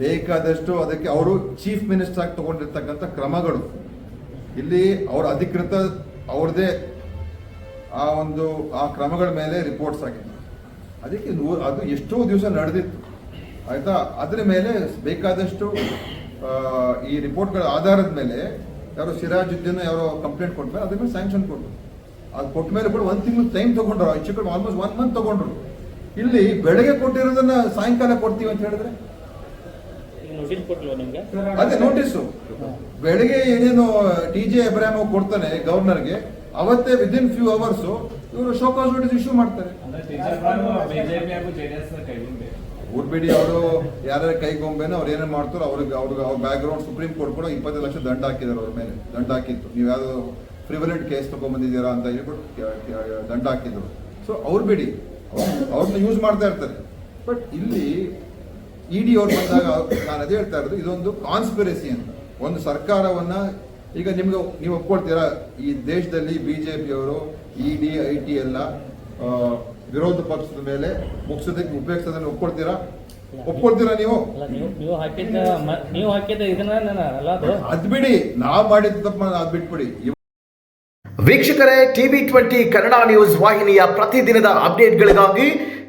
ಬೇಕಾದಷ್ಟು ಅದಕ್ಕೆ ಅವರು ಚೀಫ್ ಮಿನಿಸ್ಟರ್ ಆಗಿ ತಗೊಂಡಿರ್ತಕ್ಕಂಥ ಕ್ರಮಗಳು. ಇಲ್ಲಿ ಅವ್ರ ಅಧಿಕೃತ ಅವ್ರದೇ ಆ ಒಂದು, ಆ ಕ್ರಮಗಳ ಮೇಲೆ ರಿಪೋರ್ಟ್ಸ್ ಆಗಿದೆ ಅದಕ್ಕೆ ಅದು ಎಷ್ಟೋ ದಿವಸ ನಡೆದಿತ್ತು. ಆಯ್ತಾ? ಅದರ ಮೇಲೆ ಬೇಕಾದಷ್ಟು ಈ ರಿಪೋರ್ಟ್ಗಳ ಆಧಾರದ ಮೇಲೆ ಯಾರೋ ಸಿರಾಜುದ್ದೀನ್ ಯಾರೋ ಕಂಪ್ಲೇಂಟ್ ಕೊಟ್ಮೇಲೆ ಅದ್ರ ಮೇಲೆ ಸ್ಯಾಂಕ್ಷನ್ ಕೊಟ್ಟರು ಅದು ಕೊಟ್ಟ ಮೇಲೆ ಕೂಡ ಒಂದು ತಿಂಗಳು ಟೈಮ್ ತಗೊಂಡ್ರು. ಹೆಚ್ಚು ಕಡಿಮೆ ಆಲ್ಮೋಸ್ಟ್ ಒನ್ ಮಂತ್ ತಗೊಂಡ್ರು. ಇಲ್ಲಿ ಬೆಳಗ್ಗೆ ಕೊಟ್ಟಿರೋದನ್ನ ಸಾಯಂಕಾಲ ಕೊಡ್ತೀವಿ ಅಂತ ಹೇಳಿದ್ರೆ ಈಗ ನೋಟಿಸ್ ಕೊಟ್ಲ್ವಾ ನಿಮ್ಗೆ ಅದೇ ನೋಟಿಸು ಬೆಳಗ್ಗೆ ಏನೇನು ಟಿ ಜೆ ಅಬ್ರಾಹಿಂ ಕೊಡ್ತಾನೆ ಗವರ್ನರ್ಗೆ ಅವತ್ತೇ ವಿದಿನ್ ಫ್ಯೂ ಅವರ್ಸ್ ಇವರು ಶೋಕಾಸ್ ನೋಟಿಸ್ ಇಶ್ಯೂ ಮಾಡ್ತಾರೆ. ಊರ್ಬಿಡಿ ಅವರು ಯಾರ್ಯಾರ ಕೈಗೊಂಬೆನೋ ಅವ್ರು ಏನೇನು ಮಾಡ್ತಾರೋ ಅವ್ರಿಗೆ ಅವ್ರಿಗೆ ಅವ್ರ ಬ್ಯಾಕ್ ಗ್ರೌಂಡ್ ಸುಪ್ರೀಂ ಕೋರ್ಟ್ ಕೂಡ ಇಪ್ಪತ್ತು ಲಕ್ಷ ದಂಡ ಹಾಕಿದ್ದಾರೆ ಅವ್ರ ಮೇಲೆ. ದಂಡ ಹಾಕಿತ್ತು. ನೀವು ಯಾವ್ದು ಫ್ರಿವಲೆಂಟ್ ಕೇಸ್ ತಗೊಂಡ್ಬಂದಿದ್ದೀರಾ ಅಂತ ಹೇಳ್ಬಿಟ್ಟು ದಂಡ ಹಾಕಿದ್ರು. ಸೊ ಅವ್ರು ಬಿಡಿ. ಅವ್ರನ್ನ ಯೂಸ್ ಮಾಡ್ತಾ ಇರ್ತಾರೆ. ಬಟ್ ಇಲ್ಲಿ ಇ ಡಿ ಅವ್ರು ಬಂದಾಗ ನಾನು ಅದೇ ಹೇಳ್ತಾ ಇರೋದು ಇದೊಂದು ಕಾನ್ಸ್ಪಿರಸಿ ಅಂತ. ಒಂದು ಸರ್ಕಾರವನ್ನ ಈಗ ನಿಮ್ಗೆ ನೀವು ಒಪ್ಕೊಳ್ತೀರಾ ಈ ದೇಶದಲ್ಲಿ ಬಿ ಜೆ ಪಿಯವರು ಇ ಡಿ ಐ ಟಿ ಎಲ್ಲ ಆ, ವಿರೋಧ ಪಕ್ಷದ ಮೇಲೆ ಮುಗಿಸೋದಕ್ಕೆ ಉಪಯೋಗಿಸೋದನ್ನ ಒಪ್ಕೊಳ್ತೀರಾ? ಒಪ್ಕೊಳ್ತೀರಾ ನೀವು? ನೀವು ಹಾಕಿದ್ದ ಇದನ್ನ ನಾನು ಅಲ್ಲ ಅದು ಅದ್ ಬಿಡಿ ನಾವು ಮಾಡಿದ ತಪ್ಪ ಅದ್ ಬಿಟ್ಬಿಡಿ. ವೀಕ್ಷಕರೇ ಟಿವಿ ಟ್ವೆಂಟಿ ಕನ್ನಡ ನ್ಯೂಸ್ ವಾಹಿನಿಯ ಪ್ರತಿದಿನದ ಅಪ್ಡೇಟ್ಗಳಿಗಾಗಿ